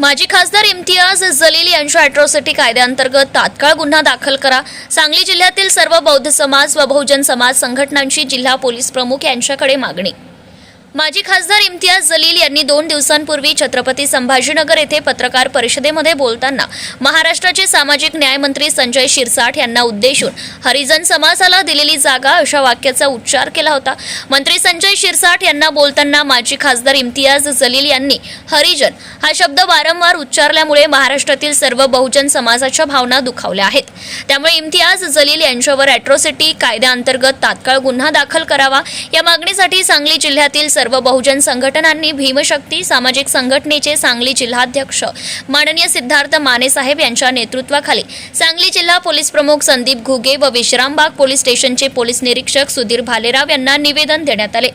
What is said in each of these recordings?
माजी खासदार इम्तियाज जलील यांच्या अॅट्रॉसिटी कायद्याअंतर्गत तात्काळ गुन्हा दाखल करा. सांगली जिल्ह्यातील सर्व बौद्ध समाज व बहुजन समाज संघटनांची जिल्हा पोलीस प्रमुख यांच्याकडे मागणी. माजी खासदार इम्तियाज जलील यांनी दोन दिवसांपूर्वी छत्रपती संभाजीनगर येथे पत्रकार परिषदेमध्ये बोलताना महाराष्ट्राचे सामाजिक न्यायमंत्री संजय शिरसाठ यांना उद्देशून हरिजन समाजाला दिलेली जागा अशा वाक्याचा उच्चार केला होता. मंत्री संजय शिरसाठ यांना बोलताना माजी खासदार इम्तियाज जलील यांनी हरिजन हा शब्द वारंवार उच्चारल्यामुळे महाराष्ट्रातील सर्व बहुजन समाजाच्या भावना दुखावल्या आहेत. त्यामुळे इम्तियाज जलील यांच्यावर अॅट्रॉसिटी कायद्याअंतर्गत तात्काळ गुन्हा दाखल करावा या मागणीसाठी सांगली जिल्ह्यातील सर्व बहुजन संघटनांनी भीमशक्ती सामाजिक संघटनेचे सांगली जिल्हाध्यक्ष माननीय सिद्धार्थ माने साहेब यांच्या नेतृत्वाखाली सांगली जिल्हा पोलीस प्रमुख संदीप घुगे व विश्रामबाग पोलीस स्टेशनचे पोलीस निरीक्षक सुधीर भालेराव यांना निवेदन देण्यात आले.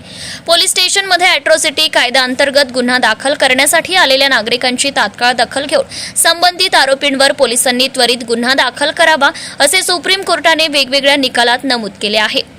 पोलीस स्टेशनमध्ये अॅट्रॉसिटी कायद्याअंतर्गत गुन्हा दाखल करण्यासाठी आलेल्या नागरिकांची तात्काळ दखल घेऊन संबंधित आरोपींवर पोलिसांनी त्वरित गुन्हा दाखल करावा असे सुप्रीम कोर्टाने वेगवेगळ्या निकालात नमूद केले आहे.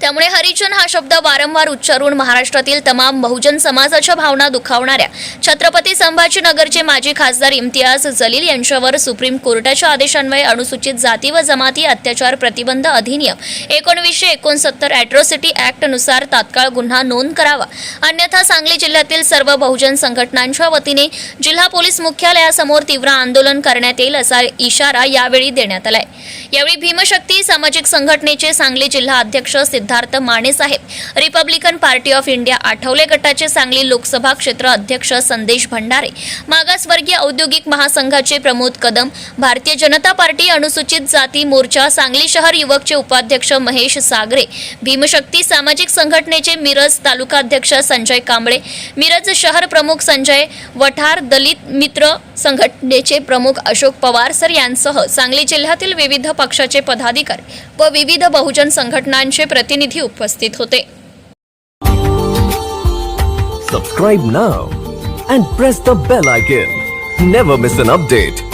त्यामुळे हरिजन हा शब्द वारंवार उच्चारून महाराष्ट्रातील तमाम बहुजन समाजाच्या भावना दुखावणाऱ्या छत्रपती संभाजीनगरचे माजी खासदार इम्तियाज जलील यांच्यावर सुप्रीम कोर्टाच्या आदेशान्वये अनुसूचित जाती व जमाती अत्याचार प्रतिबंध अधिनियम एकोणवीसशे एकोणसत्तर अॅट्रॉसिटी ॲक्टनुसार तात्काळ गुन्हा नोंद करावा. अन्यथा सांगली जिल्ह्यातील सर्व बहुजन संघटनांच्या वतीने जिल्हा पोलीस मुख्यालयासमोर तीव्र आंदोलन करण्यात येईल असा इशारा यावेळी देण्यात आलाय. यावेळी भीमशक्ती सामाजिक संघटनेचे सांगली जिल्हा अध्यक्ष सिद्धार्थ माने साहेब. Republican party of India Athawale गटाचे सांगली लोकसभा क्षेत्र अध्यक्ष संदेश भंडारे. मागासवर्गीय औद्योगिक महासंघाचे प्रमोद कदम भारतीय जनता पार्टी अनुसूचित जाती मोर्चा सांगली शहर युवकचे उपाध्यक्ष महेश सागरे भीमशक्ती सामाजिक संघटनेचे मिरज तालुकाध्यक्ष संजय कांबळे मिरज शहर प्रमुख संजय वठार दलित मित्र संघटनेचे प्रमुख अशोक पवार सर यांसह सांगली जिल्ह्यातील विविध पक्षाचे पदाधिकारी व विविध बहुजन संघटनांचे प्रतिनिधी उपस्थित होते. Subscribe now and press the bell icon never miss an update